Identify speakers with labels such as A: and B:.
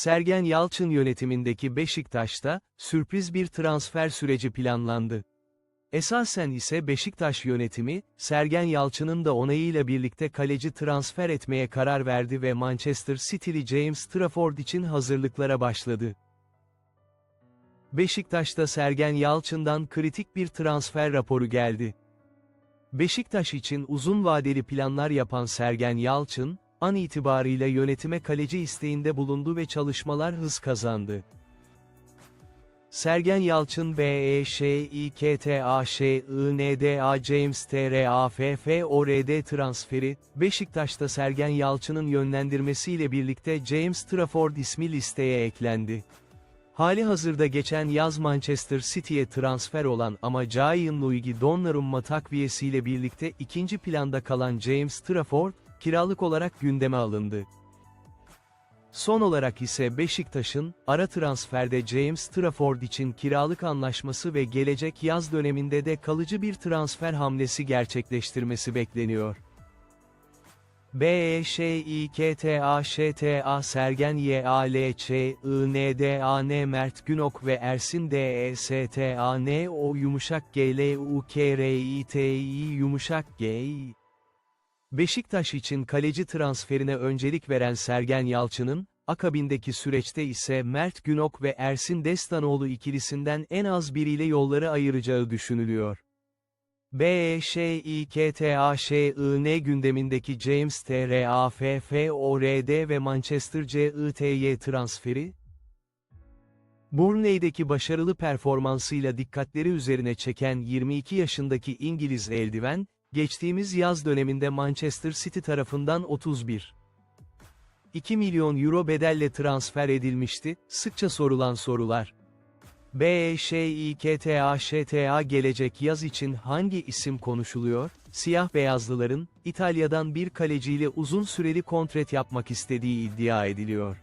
A: Sergen Yalçın yönetimindeki Beşiktaş'ta, sürpriz bir transfer süreci planlandı. Esasen ise Beşiktaş yönetimi, Sergen Yalçın'ın da onayıyla birlikte kaleci transfer etmeye karar verdi ve Manchester City'li James Trafford için hazırlıklara başladı. Beşiktaş'ta Sergen Yalçın'dan kritik bir transfer raporu geldi. Beşiktaş için uzun vadeli planlar yapan Sergen Yalçın, an itibarıyla yönetime kaleci isteğinde bulundu ve çalışmalar hız kazandı. Sergen Yalçın B E Ş İ K T A Ş I N D A James T R A F F O R D transferi, Beşiktaş'ta Sergen Yalçın'ın yönlendirmesiyle birlikte James Trafford ismi listeye eklendi. Hali hazırda geçen yaz Manchester City'ye transfer olan ama Giant Luigi Donnarumma takviyesiyle birlikte ikinci planda kalan James Trafford, kiralık olarak gündeme alındı. Son olarak ise Beşiktaş'ın, ara transferde James Trafford için kiralık anlaşması ve gelecek yaz döneminde de kalıcı bir transfer hamlesi gerçekleştirmesi bekleniyor. B E Ş İ K T A Ş T A Sergen Y A L Ç I N D A N Mert Günok ve Ersin D E S T A N O yumuşak G L U K R I T I yumuşak G. Beşiktaş için kaleci transferine öncelik veren Sergen Yalçın'ın, akabindeki süreçte ise Mert Günok ve Ersin Destanoğlu ikilisinden en az biriyle yolları ayıracağı düşünülüyor. B E gündemindeki James T R A F F O R D ve Manchester C I T Y transferi, Burnley'deki başarılı performansıyla dikkatleri üzerine çeken 22 yaşındaki İngiliz eldiven, geçtiğimiz yaz döneminde Manchester City tarafından 31 2 milyon euro bedelle transfer edilmişti, sıkça sorulan sorular. B E gelecek yaz için hangi isim konuşuluyor? Siyah beyazlıların, İtalya'dan bir kaleciyle uzun süreli kontrat yapmak istediği iddia ediliyor.